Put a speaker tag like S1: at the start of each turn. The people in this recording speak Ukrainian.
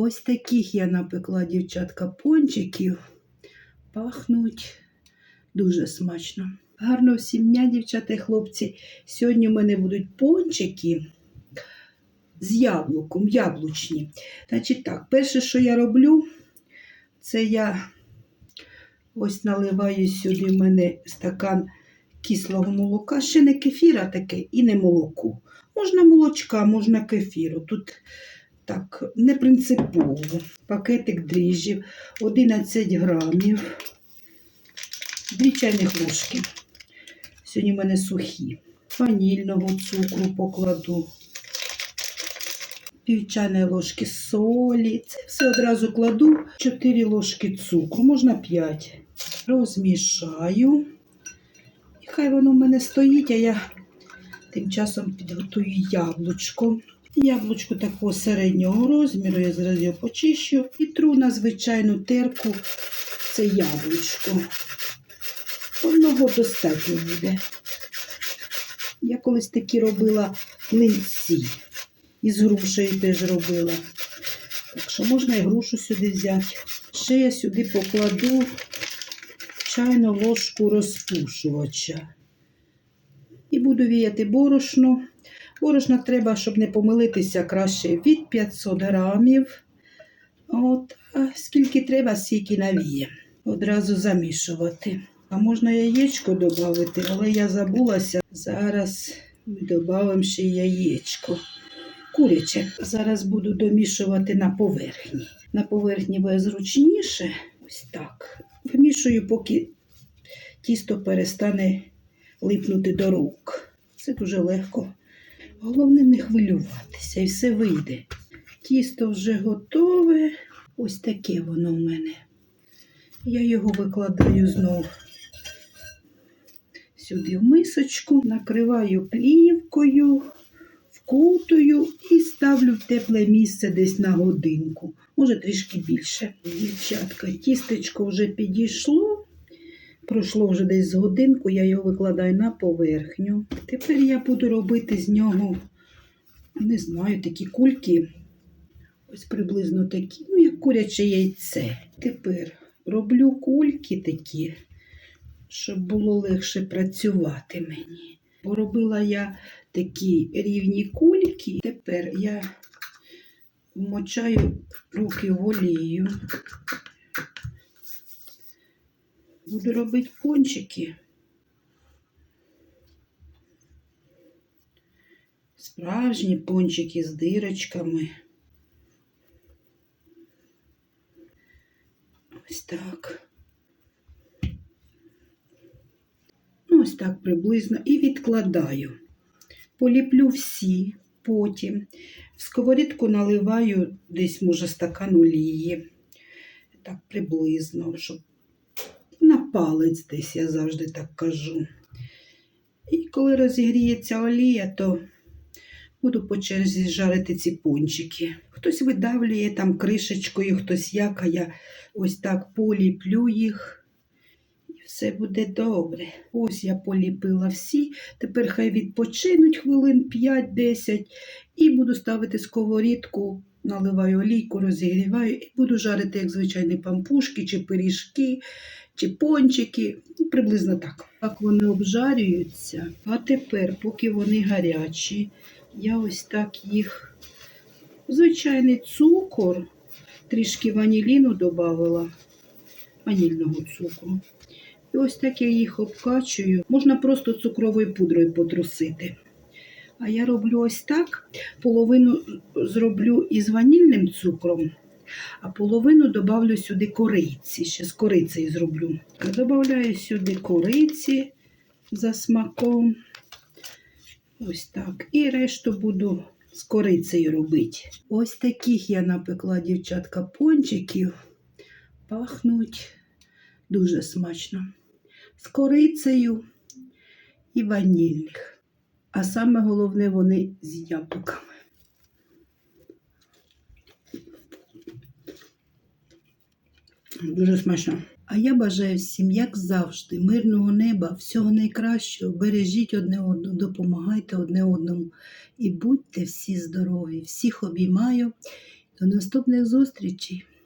S1: Ось таких я напекла, дівчатка, пончиків. Пахнуть дуже смачно. Гарного всім дня, дівчата і хлопці. Сьогодні в мене будуть пончики з яблуком, яблучні. Значить так, перше, що я роблю, це я ось наливаю сюди в мене стакан кислого молока. Ще не кефіра таке і не молоко. Можна молочка, можна кефіру. Тут так, не принципово. Пакетик дріжджів, 11 грамів, 2 чайних ложки. Сьогодні в мене сухі. Ванільного цукру покладу. Пів чайної ложки солі. Це все одразу кладу. 4 ложки цукру, можна 5. Розмішаю. І хай воно в мене стоїть, а я тим часом підготую яблучко. Яблучко такого середнього розміру, я зараз його почищу і тру на звичайну терку це яблучко. Одного достатньо буде. Я колись такі робила млинці. Із грушею теж робила. Так що можна і грушу сюди взяти. Ще я сюди покладу чайну ложку розпушувача. І буду віяти борошно. Борошна треба, щоб не помилитися краще від 500 грамів. От, скільки треба, стільки навіє. Одразу замішувати. А можна яєчко додати, але я забулася. Зараз ми додамо ще яєчко. Куряче. Зараз буду домішувати на поверхні. На поверхні буде зручніше. Ось так. Вимішую, поки тісто перестане липнути до рук. Це дуже легко. Головне не хвилюватися і все вийде. Тісто вже готове. Ось таке воно в мене. Я його викладаю знову сюди в мисочку, накриваю плівкою, вкутую і ставлю в тепле місце десь на годинку, може трішки більше. Дівчатка, тістечко вже підійшло. Пройшло вже десь з годинку, я його викладаю на поверхню. Тепер я буду робити з нього, не знаю, такі кульки. Ось приблизно такі, ну, як куряче яйце. Тепер роблю кульки такі, щоб було легше працювати мені. Бо робила я такі рівні кульки. Тепер я вмочаю руки в олію. Буду робити пончики. Справжні пончики з дирочками. Ось так. Ну, ось так приблизно. І відкладаю. Поліплю всі, потім в сковорідку наливаю десь, може, стакан олії. Так приблизно, щоб палець десь, я завжди так кажу. І коли розігріється олія, то буду по черзі жарити ці пончики. Хтось видавлює там кришечкою, хтось як, я ось так поліплю їх. І все буде добре. Ось я поліпила всі. Тепер хай відпочинуть хвилин 5-10 і буду ставити сковорідку, наливаю олійку, розігріваю і буду жарити, як звичайні пампушки чи пиріжки чи пончики, ну, приблизно так. Так вони обжарюються. А тепер, поки вони гарячі, я ось так їх, звичайний цукор, трішки ваніліну додавала, ванільного цукру. І ось так я їх обкачую. Можна просто цукровою пудрою потрусити. А я роблю ось так. Половину зроблю із ванільним цукром, а половину добавлю сюди кориці. Ще з корицею зроблю. Добавляю сюди кориці за смаком. Ось так. І решту буду з корицею робити. Ось таких я напекла, дівчатка, пончиків. Пахнуть дуже смачно. З корицею і ванільних. А саме головне, вони з яблуками. Дуже смачно. А я бажаю всім, як завжди, мирного неба, всього найкращого. Бережіть одне одного, допомагайте одне одному. І будьте всі здорові. Всіх обіймаю. До наступних зустрічей!